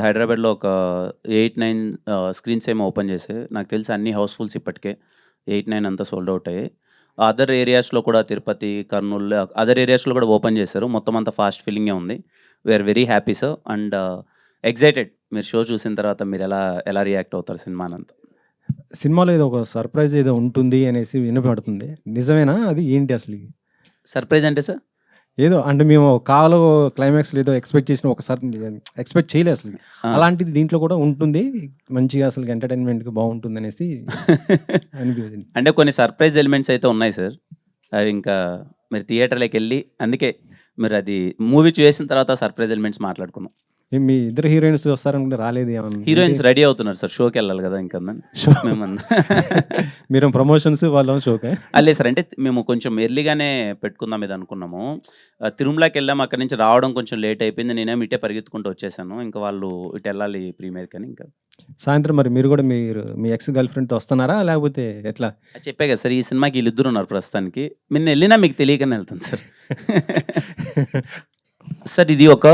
హైదరాబాద్‌లో ఒక 8, 9 ఆహ్, స్క్రీన్స్ ఏమో ఓపెన్ చేశాయి. నాకు తెలిసి అన్ని హౌస్‌ఫుల్స్ ఇప్పటికే. 8, 9 అంతా సోల్డ్ ఔట్ అయ్యాయి. అదర్ ఏరియాస్‌లో కూడా తిరుపతి, కర్నూల్ అదర్ ఏరియాస్‌లో కూడా ఓపెన్ చేశారు. మొత్తం అంతా ఫాస్ట్ ఫిల్లింగే ఉంది. We are very happy sir. And excited మీరు షో చూసిన తర్వాత మీరెలా ఎలా రియాక్ట్ అవుతారు సినిమానంతా? సినిమాలో ఏదో ఒక సర్ప్రైజ్ ఏదో ఉంటుంది అనేసి వినపడుతుంది. నిజమేనా? అది ఏంటి అసలు? సర్ప్రైజ్ అంటే సార్? ఏదో అంటే మేము కాలో క్లైమాక్స్‌లో ఏదో ఎక్స్‌పెక్ట్ చేసిన ఒకసారి ఎక్స్‌పెక్ట్ చేయలే అసలు. అలాంటిది దీంట్లో కూడా ఉంటుంది. మంచిగా అసలు ఎంటర్‌టైన్‌మెంట్‌గా బావుంటుందనేసి అనిపించింది. అంటే కొన్ని సర్ప్రైజ్ ఎలిమెంట్స్ అయితే ఉన్నాయి సార్. అవి ఇంకా మీరు థియేటర్‌లోకెళ్ళి అందుకే మీరది మూవీ చూసేసిన తర్వాత సర్ప్రైజ్ ఎలిమెంట్స్ మాట్లాడుకుందాం. మీ ఇద్దరు హీరోయిన్స్ వస్తారనుకుంటే రాలేదు ఏమన్నా? హీరోయిన్స్? రెడీ అవుతున్నారు సార్. షోకెళ్ళాలి కదా! ఇంకా షో మీరేమో ప్రమోషన్స్ వాళ్ళేమో షోకా? లేదు సార్. అంటే మేము కొంచెం ఎర్లీగానే పెట్టుకుందాం ఇది అనుకున్నాము. ఆహ్, తిరుమలకెళ్ళాము. అక్కడి నుంచి రావడం కొంచెం లేట్ అయిపోయింది. నేనేమో ఇటే పరిగెత్తుకుంటూ వచ్చేసాను. ఇంకా వాళ్ళు ఇటెళ్ళాలి ప్రీమియర్‌కని ఇంకా. సాయంత్రం మరి మీరు కూడా మీరు మీ ఎక్స్ గర్ల్ ఫ్రెండ్‌తో వస్తున్నారా? లేకపోతే ఎట్లా? అది చెప్పా కదా సార్. ఈ సినిమాకి ఈళ్ళిద్దరు ఉన్నారు ప్రస్తుతానికి. నేనెళ్ళినా మీకు తెలియకనే ఎళ్తాను సార్. సార్ ఇది ఒక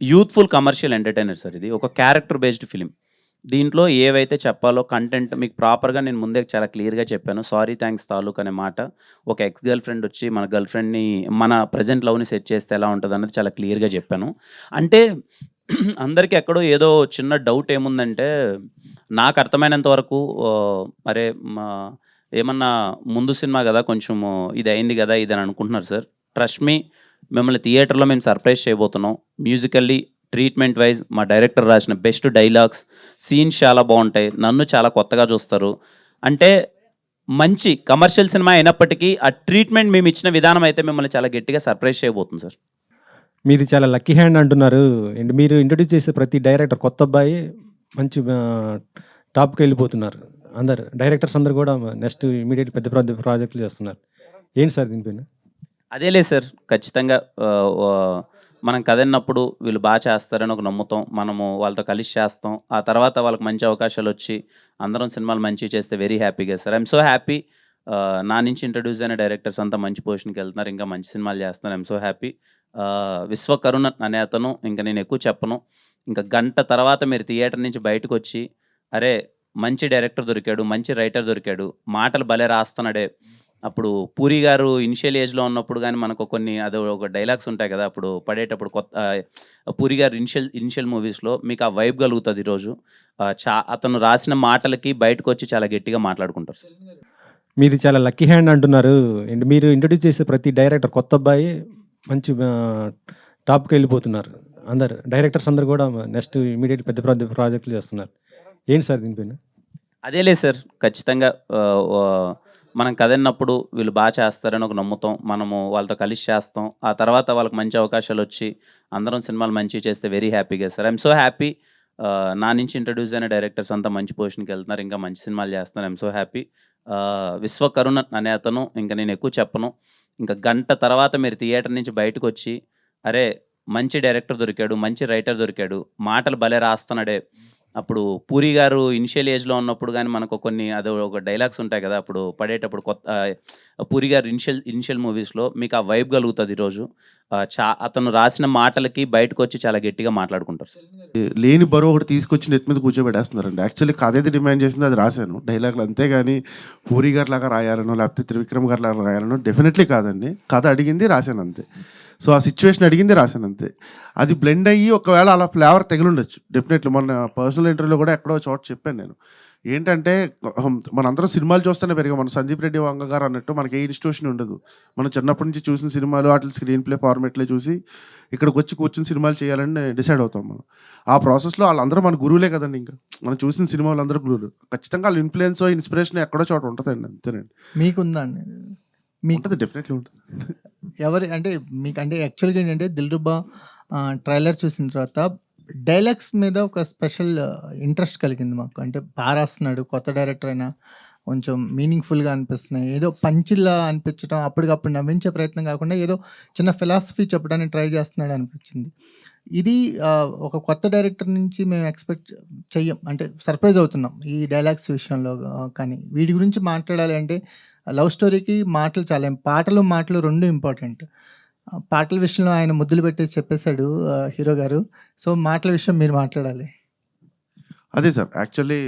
యూత్‌ఫుల్ కమర్షియల్ ఎంటర్‌టైనర్ సార్ ఇది. ఒక క్యారెక్టర్ బేస్డ్ ఫిలిం దీంట్లో ఏవైతే చెప్పాలో కంటెంట్ మీకు ప్రాపర్‌గా నేను ముందే చాలా క్లియర్‌గా చెప్పాను. సారీ థ్యాంక్స్ తాలూక్ అనే మాట. ఒక ఎక్స్ గర్ల్ ఫ్రెండ్ వచ్చి మన గర్ల్ ఫ్రెండ్‌ని మన ప్రెజెంట్ లవ్‌ని సెట్ చేస్తే ఎలా ఉంటదన్నది చాలా క్లియర్‌గా చెప్పాను. అంటే అందరికీ ఎక్కడో ఏదో చిన్న డౌట్ ఏముందంటే నాకు అర్థమైనంత వరకు అరే! మా ఏమన్నా ముందు సినిమా కదా కొంచెము ఇది అయింది కదా ఇది అని అనుకుంటున్నారు సార్. ట్రస్ట్ మీ మిమ్మల్ని థియేటర్‌లో మేము సర్ప్రైజ్ చేయబోతున్నాం. మ్యూజికల్లీ, ట్రీట్మెంట్ వైజ్ మా డైరెక్టర్ రాసిన బెస్ట్ డైలాగ్స్, సీన్స్ చాలా బాగుంటాయి నన్ను చాలా కొత్తగా చూస్తారు. అంటే మంచి కమర్షియల్ సినిమా అయినప్పటికీ ఆ ట్రీట్మెంట్ మేము ఇచ్చిన విధానం అయితే మిమ్మల్ని చాలా గట్టిగా సర్ప్రైజ్ చేయబోతుంది సార్. మీది చాలా లక్కీ హ్యాండ్ అంటున్నారు. అండ్ మీరు ఇంట్రొడ్యూస్ చేసే ప్రతి డైరెక్టర్ కొత్త అబ్బాయి మంచి టాప్కి వెళ్ళిపోతున్నారు అందరు డైరెక్టర్స్ అందరు కూడా నెక్స్ట్ ఇమీడియట్ పెద్ద పెద్ద ప్రాజెక్టులు చేస్తున్నారు. ఏంటి సార్ దీనిపైన? అదేలే సార్. ఖచ్చితంగా మనం కథన్నప్పుడు వీళ్ళు బాగా చేస్తారని ఒక నమ్ముతాం. మనము వాళ్ళతో కలిసి చేస్తాం. ఆ తర్వాత వాళ్ళకి మంచి అవకాశాలు వచ్చి అందరం సినిమాలు మంచిగా చేస్తే వెరీ హ్యాపీగా సార్. I'm so happy. నా నుంచి ఇంట్రడ్యూస్ అయిన డైరెక్టర్స్ అంతా మంచి పొజిషన్‌కెళ్తున్నారు. ఇంకా మంచి సినిమాలు చేస్తున్నారు. I'm so happy. విశ్వకరుణ అనే అతను ఇంకా నేను ఎక్కువ చెప్పను. ఇంకా గంట తర్వాత మీరు థియేటర్ నుంచి బయటకొచ్చి అరే! మంచి డైరెక్టర్ దొరికాడు. మంచి రైటర్ దొరికాడు. మాటలు భలే రాస్తున్నాడే. అప్పుడు 'పూరి' గారు ఇనిషియల్ ఏజ్‌లో ఉన్నప్పుడు గాని మనకు కొన్ని అదో ఒక డైలాగ్స్ ఉంటాయి కదా! అప్పుడు పడేటప్పుడు కొత్త 'పూరి' గారు ఇనిషియల్ ఇనిషియల్ మూవీస్‌లో మీకు ఆ వైబ్ కలుగుతది ఈరోజు. చా అతను రాసిన మాటలకి బయటకొచ్చి చాలా గట్టిగా మాట్లాడుకుంటారు సార్. మీది చాలా లక్కీ హ్యాండ్ అంటున్నారు. ఏంటి మీరు ఇంట్రొడ్యూస్ చేసే ప్రతి డైరెక్టర్ కొత్త అబ్బాయి మంచి ఆహ్, టాప్‌కెళ్ళిపోతున్నారు. అందరు డైరెక్టర్స్ అందరూ కూడా నెక్స్ట్ ఇమ్మీడియేట్ పెద్ద పెద్ద ప్రాజెక్టులు చేస్తున్నారు. ఏంటి సార్ దీనిపైన? అదేలే సార్. ఖచ్చితంగా మనం కథన్నప్పుడు వీళ్ళు బాగా చేస్తారని ఒక నమ్ముతాం. మనము వాళ్ళతో కలిసి చేస్తాం. ఆ తర్వాత వాళ్ళకి మంచి అవకాశాలు వచ్చి అందరం సినిమాలు మంచిగా చేస్తే వెరీ హ్యాపీగా సార్. I'm so happy. నా నుంచి ఇంట్రడ్యూస్ అయిన డైరెక్టర్స్ అంతా మంచి పొజిషన్‌కెళ్తున్నారు. ఇంకా మంచి సినిమాలు చేస్తున్నారు. I'm so happy. Vishwakarun Vishwakaruna అనే అతను ఇంకా నేను ఎక్కువ చెప్పను. ఇంకా గంట తర్వాత మీరు థియేటర్ నుంచి బయటకొచ్చి అరే! మంచి డైరెక్టర్ దొరికాడు. మంచి రైటర్ దొరికాడు. మాటలు భలే రాస్తున్నాడే. అప్పుడు 'పూరి' గారు ఇనిషియల్ ఏజ్‌లో ఉన్నప్పుడు కానీ మనకు కొన్ని అది ఒక డైలాగ్స్ ఉంటాయి కదా! అప్పుడు పడేటప్పుడు కొత్త 'పూరి' గారు ఇనిషియల్ ఇనిషియల్ మూవీస్‌లో మీకు ఆ వైబ్ కలుగుతుంది ఈరోజు. చా అతను రాసిన మాటలకి బయటకొచ్చి చాలా గట్టిగా మాట్లాడుకుంటారు లేని బరువు ఒకటి తీసుకొచ్చి నెత్తి మీద కూర్చోబెట్టేస్తున్నారండి. యాక్చువల్లీ కథ ఏది డిమాండ్ చేసింది అది రాశాను. డైలాగ్లు అంతేగాని 'పూరి' గారు లాగా రాయాలనో, లేకపోతే 'త్రివిక్రమ్' గారు లాగా రాయాలనో డెఫినెట్‌లీ కాదండి. కథ అడిగింది రాశాను అంతే. సో, ఆ సిచ్యువేషన్ అడిగింది రాశాను అంతే. అది బ్లెండ్ అయ్యి ఒకవేళ అలా ఫ్లేవర్ తగిలిండొచ్చు డెఫినెట్‌లీ మొన్న పర్సనల్ ఇంటర్వ్యూలో కూడా ఎక్కడో చోట చెప్పాను నేను. ఏంటంటే మనందరం సినిమాలు చూస్తేనే పెరిగా మన 'సందీప్ రెడ్డి వంగ' గారు అన్నట్టు మనకి ఏ ఇన్‌స్టిట్యూషన్ ఉండదు. మనం చిన్నప్పటి నుంచి చూసిన సినిమాలు వాటి స్క్రీన్ ప్లే ఫార్మేట్లో చూసి ఇక్కడికొచ్చి కూర్చుని సినిమాలు చేయాలని డిసైడ్ అవుతాం మనం. ఆ ప్రాసెస్‌లో వాళ్ళందరూ మన గురువులే కదండీ ఇంకా. మనం చూసిన సినిమాలు అందరూ గురువులు. ఖచ్చితంగా వాళ్ళ ఇన్ఫ్లుయెన్స్ ఇన్స్పిరేషన్ ఎక్కడో చోట ఉంటుందండి అంతేనండి. మీకుందండి ఉంటది. డెఫినెట్‌లీ ఉంటది. ఎవరి అంటే మీకు అంటే యాక్చువల్‌గా ఏంటంటే 'దిల్‌రుబా' ట్రైలర్ చూసిన తర్వాత డైలాగ్స్ మీద ఒక స్పెషల్ ఇంట్రెస్ట్ కలిగింది మాకు. అంటే బా రాస్తున్నాడు. కొత్త డైరెక్టర్ అయినా కొంచెం మీనింగ్‌ఫుల్‌గా అనిపిస్తున్నాయి. ఏదో పంచిల్లా అనిపించడం, అప్పటికప్పుడు నవ్వించే ప్రయత్నం కాకుండా ఏదో చిన్న ఫిలాసఫీ చెప్పడానికి ట్రై చేస్తున్నాడు అనిపించింది. ఇది ఒక కొత్త డైరెక్టర్ నుంచి మేము ఎక్స్‌పెక్ట్ చెయ్యం. అంటే సర్ప్రైజ్ అవుతున్నాం. ఈ డైలాగ్స్ విషయంలో కానీ వీటి గురించి మాట్లాడాలి అంటే లవ్ స్టోరీకి మాటలు చాలా పాటలు, మాటలు రెండు ఇంపార్టెంట్. పాటల విషయంలో ఆయన ముద్దులు పెట్టి చెప్పేశాడు హీరో గారు సో మాటల విషయం మీరు మాట్లాడాలి అదే సార్ యాక్చువల్లీ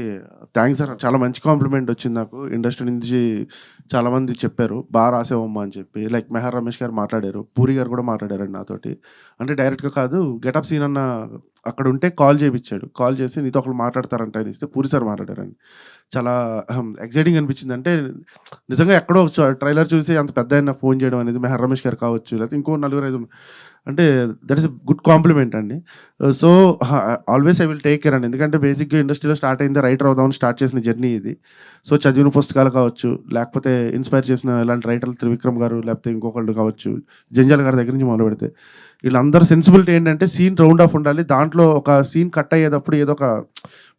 థ్యాంక్స్ సార్. చాలా మంచి కాంప్లిమెంట్ వచ్చింది నాకు. ఇండస్ట్రీ నుంచి చాలామంది చెప్పారు బాగా రాసేవమ్మా అని చెప్పి. లైక్ మెహర్ రమేష్ గారు మాట్లాడారు పూరి గారు కూడా మాట్లాడారండి నాతోటి. అంటే డైరెక్ట్గా కాదు గెటప్ సీన్ అన్న అక్కడ ఉంటే కాల్ చేయించాడు కాల్ చేసి నీతో ఒకళ్ళు మాట్లాడతారంట అని ఇస్తే పూరి సార్ మాట్లాడారండి. చాలా ఎక్సైటింగ్ అనిపించింది. అంటే నిజంగా ఎక్కడో ట్రైలర్ చూసి అంత పెద్ద ఆయన ఫోన్ చేయడం అనేది మెహర్ రమేష్ గారు కావచ్చు లేకపోతే ఇంకో నలుగురు ఐదు అంటే దట్ ఇస్ గుడ్ కాంప్లిమెంట్ అండి. So always I will take care అండి. ఎందుకంటే బేసిక్గా ఇండస్ట్రీలో స్టార్ట్ అయింది రైటర్ అవుదామని స్టార్ట్ చేసిన జర్నీ ఇది. సో చదివిన పుస్తకాలు కావచ్చు లేకపోతే ఇన్స్పైర్ చేసిన ఇలాంటి రైటర్లు త్రివిక్రమ్ గారు లేకపోతే ఇంకొకళ్ళు కావచ్చు జంజాల గారి దగ్గర నుంచి మొదలు పెడితే వీళ్ళందరూ సెన్సిబిలిటీ ఏంటంటే సీన్ రౌండ్ ఆఫ్ ఉండాలి. దాంట్లో ఒక సీన్ కట్ అయ్యేటప్పుడు ఏదో ఒక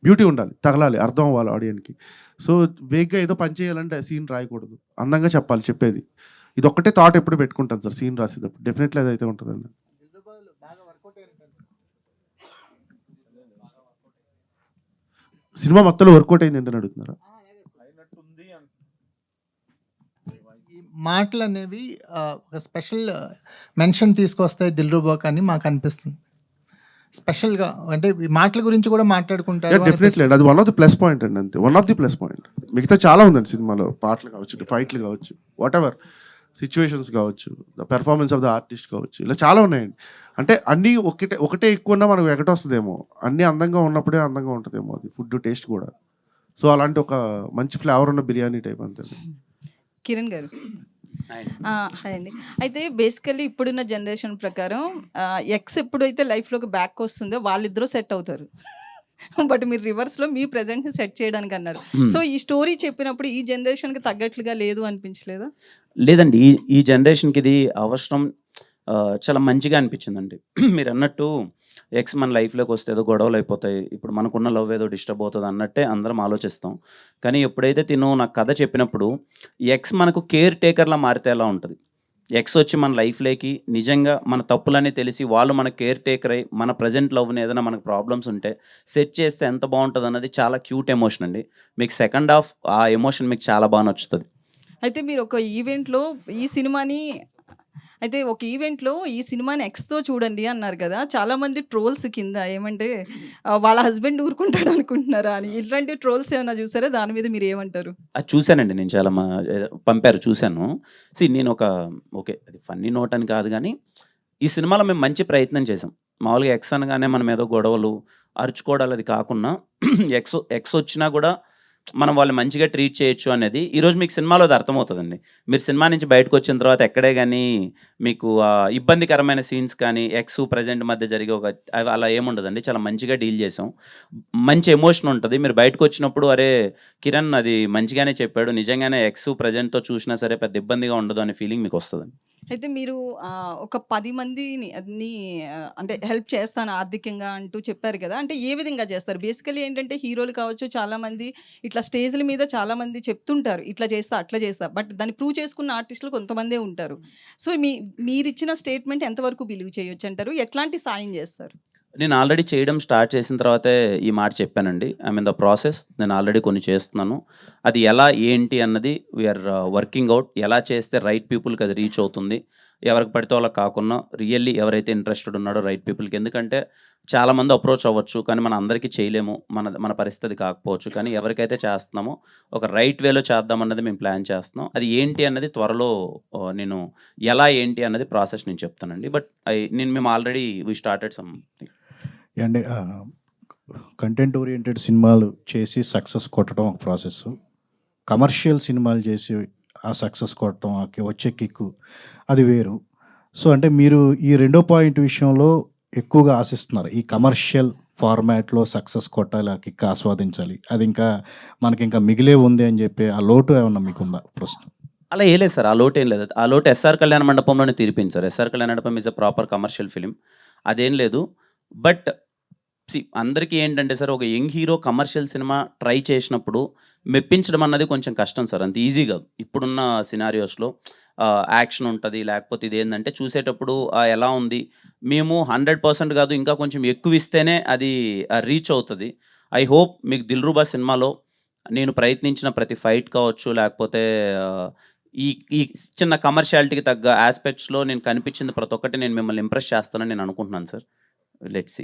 బ్యూటీ ఉండాలి తగలాలి అర్థం అవ్వాలి ఆడియన్కి సో వేగ్గా ఏదో పని చేయాలంటే సీన్ రాయకూడదు. అందంగా చెప్పాలి చెప్పేది. ఇది ఒక్కటే థాట్ ఎప్పుడు పెట్టుకుంటాను సార్ సీన్ రాసేటప్పుడు. డెఫినెట్లీ అదైతే ఉంటుందండి. సినిమా మొత్తంలో వర్కౌట్ అయింది ఏంటని అడుగుతున్నారా? మాటలు అనేవి ఒక స్పెషల్ మెన్షన్ తీసుకొస్తాయి దిల్రుబాక్ అని మాకు అనిపిస్తుంది. స్పెషల్గా అంటే ఈ మాటల గురించి కూడా మాట్లాడుకుంటారు డెఫినెట్లీ అది one of the plus point అండి అంతే. One of the plus point మిగతా చాలా ఉందండి సినిమాలో. పాటలు కావచ్చు ఫైట్లు కావచ్చు వాట్ ఎవర్ సిచ్యువేషన్స్ కావచ్చు the performance of the artist కావచ్చు ఇలా చాలా ఉన్నాయండి. అంటే అన్నీ ఒకటే ఒకటే ఎక్కువ ఉన్నా మనకు ఎగట వస్తుందేమో. అన్నీ అందంగా ఉన్నప్పుడే అందంగా ఉంటుందేమో అది ఫుడ్ టేస్ట్ కూడా. సో అలాంటి ఒక మంచి ఫ్లేవర్ ఉన్న బిర్యానీ టైప్ అంతే కిరణ్ గారు. హాయ్ అండి. అయితే బేసికల్లీ ఇప్పుడున్న జనరేషన్ ప్రకారం ఎక్స్ ఎప్పుడైతే లైఫ్లోకి బ్యాక్ వస్తుందో వాళ్ళిద్దరూ సెట్ అవుతారు. బట్ మీరు రివర్స్లో మీ ప్రజెంట్ని సెట్ చేయడానికి అన్నారు. సో ఈ స్టోరీ చెప్పినప్పుడు ఈ జనరేషన్కి తగ్గట్లుగా లేదు అనిపించలేదా? లేదండి. ఈ ఈ జనరేషన్కి ఇది అవసరం చాలా మంచిగా అనిపించిందండి. మీరు అన్నట్టు ఎక్స్ మన లైఫ్లోకి వస్తే ఏదో గొడవలు అయిపోతాయి. ఇప్పుడు మనకున్న లవ్ ఏదో డిస్టర్బ్ అవుతుంది అన్నట్టే అందరం ఆలోచిస్తాం. కానీ ఎప్పుడైతే తిను నాకు కథ చెప్పినప్పుడు ఎక్స్ మనకు కేర్ టేకర్లా మారితే ఎలా ఉంటుంది? ఎక్స్ వచ్చి మన లైఫ్లోకి నిజంగా మన తప్పులన్నీ తెలిసి వాళ్ళు మన కేర్ టేకర్ అయ్యి మన ప్రజెంట్ లవ్ని ఏదైనా మనకు ప్రాబ్లమ్స్ ఉంటే సెట్ చేస్తే ఎంత బాగుంటుంది అన్నది చాలా క్యూట్ ఎమోషన్ అండి. మీకు సెకండ్ హాఫ్ ఆ ఎమోషన్ మీకు చాలా బాగా నచ్చుతుంది. అయితే మీరు ఒక ఈవెంట్లో ఈ సినిమాని అయితే ఒక ఈవెంట్లో ఈ సినిమాని ఎక్స్తో చూడండి అన్నారు కదా చాలామంది ట్రోల్స్ కింద ఏమంటే వాళ్ళ హస్బెండ్ ఊరుకుంటాడు అనుకుంటున్నారా అని. ఇట్లాంటి ట్రోల్స్ ఏమైనా చూసారా? దాని మీద మీరు ఏమంటారు? అది చూశానండి నేను చాలా మా పంపారు చూశాను. సి నేను ఒక ఓకే అది ఫన్నీ నోట్ అని కాదు కానీ ఈ సినిమాలో మేము మంచి ప్రయత్నం చేసాం మామూలుగా ఎక్స్ అనగానే మనం ఏదో గొడవలు అరుచుకోవడాలు అది కాకుండా ఎక్స్ ఎక్స్ వచ్చినా కూడా మనం వాళ్ళు మంచిగా ట్రీట్ చేయొచ్చు అనేది ఈరోజు మీకు సినిమాలో అది అర్థమవుతుందండి. మీరు సినిమా నుంచి బయటకు వచ్చిన తర్వాత ఎక్కడే కానీ మీకు ఇబ్బందికరమైన సీన్స్ కానీ ఎక్స్ ప్రజెంట్ మధ్య జరిగే ఒక అలా ఏముండదండి. చాలా మంచిగా డీల్ చేసాం. మంచి ఎమోషన్ ఉంటుంది. మీరు బయటకు వచ్చినప్పుడు అరే కిరణ్ అది మంచిగానే చెప్పాడు. నిజంగానే ఎక్స్ ప్రజెంట్తో చూసినా సరే పెద్ద ఇబ్బందిగా ఉండదు అనే ఫీలింగ్ మీకు వస్తుంది అయితే మీరు ఆ, ఒక పది మందిని అన్ని ఆ, అంటే హెల్ప్ చేస్తాను ఆర్థికంగా అంటూ చెప్పారు కదా! అంటే ఏ విధంగా చేస్తారు? బేసికలీ ఏంటంటే హీరోలు కావచ్చు చాలా మంది ఇట్లా స్టేజ్ల మీద చాలా మంది చెప్తుంటారు ఇట్లా చేస్తా అట్లా చేస్తా బట్ దాన్ని ప్రూవ్ చేసుకున్న ఆర్టిస్టులు కొంతమందే ఉంటారు. సో మీ మీరు ఇచ్చిన స్టేట్మెంట్ ఎంతవరకు బిలీవ్ చేయొచ్చు అంటారు ఎట్లాంటి సాయం చేస్తారు? నేను ఆల్రెడీ చేయడం స్టార్ట్ చేసిన తర్వాతే ఈ మాట చెప్పానండి. ఐ మీన్ ద ప్రాసెస్ నేను ఆల్రెడీ కొన్ని చేస్తున్నాను. అది ఎలా ఏంటి అన్నది వీఆర్ వర్కింగ్ అవుట్ ఎలా చేస్తే రైట్ పీపుల్కి అది రీచ్ అవుతుంది. ఎవరికి పడితే వాళ్ళకి కాకుండా రియల్లీ ఎవరైతే ఇంట్రెస్టెడ్ ఉన్నాడో రైట్ పీపుల్కి ఎందుకంటే చాలామంది అప్రోచ్ అవ్వచ్చు కానీ మన అందరికీ చేయలేము. మన మన పరిస్థితి కాకపోవచ్చు. కానీ ఎవరికైతే చేస్తున్నామో ఒక రైట్ వేలో చేద్దాం అన్నది మేము ప్లాన్ చేస్తున్నాం. అది ఏంటి అన్నది త్వరలో uh, నేను ఎలా ఏంటి అన్నది ప్రాసెస్ నేను చెప్తానండి. బట్ ఐ నేను మేము already we started some and content oriented సినిమాలు చేసి సక్సెస్ కొట్టడం ఒక ప్రాసెస్ కమర్షియల్ సినిమాలు చేసి ఆ సక్సెస్ కొట్టడం ఆ వచ్చే కిక్కు అది వేరు. సో అంటే మీరు ఈ రెండో పాయింట్ విషయంలో ఎక్కువగా ఆశిస్తున్నారు. ఈ కమర్షియల్ ఫార్మాట్లో సక్సెస్ కొట్టాలి ఆ కిక్ ఆస్వాదించాలి. అది ఇంకా మనకి ఇంకా మిగిలే ఉంది అని చెప్పి ఆ లోటు ఏమన్నా మీకుందా ప్రస్తుతం? అలా ఏలేదు లేదు సార్. ఆ లోటు ఏం లేదు. ఆ లోటు ఎస్ఆర్ కళ్యాణ మండపంలోనే తీర్పించారు sir. SR Kalyana Mandapam is a proper commercial film అదేం లేదు. బట్ సి అందరికీ ఏంటంటే సార్ ఒక యంగ్ హీరో కమర్షియల్ సినిమా ట్రై చేసినప్పుడు మెప్పించడం అన్నది కొంచెం కష్టం సార్. అంత ఈజీ కాదు. ఇప్పుడున్న సినారియోస్లో యాక్షన్ ఉంటుంది లేకపోతే ఇది ఏంటంటే చూసేటప్పుడు ఎలా ఉంది? మేము హండ్రెడ్ పర్సెంట్ కాదు ఇంకా కొంచెం ఎక్కువ ఇస్తేనే అది రీచ్ అవుతుంది. ఐ హోప్ మీకు దిల్రుబా సినిమాలో నేను ప్రయత్నించిన ప్రతి ఫైట్ కావచ్చు లేకపోతే ఈ ఈ చిన్న కమర్షియాలిటీకి తగ్గ ఆస్పెక్ట్స్లో నేను కనిపించింది ప్రతి ఒక్కటి నేను మిమ్మల్ని ఇంప్రెస్ చేస్తానని నేను అనుకుంటున్నాను sir. Let see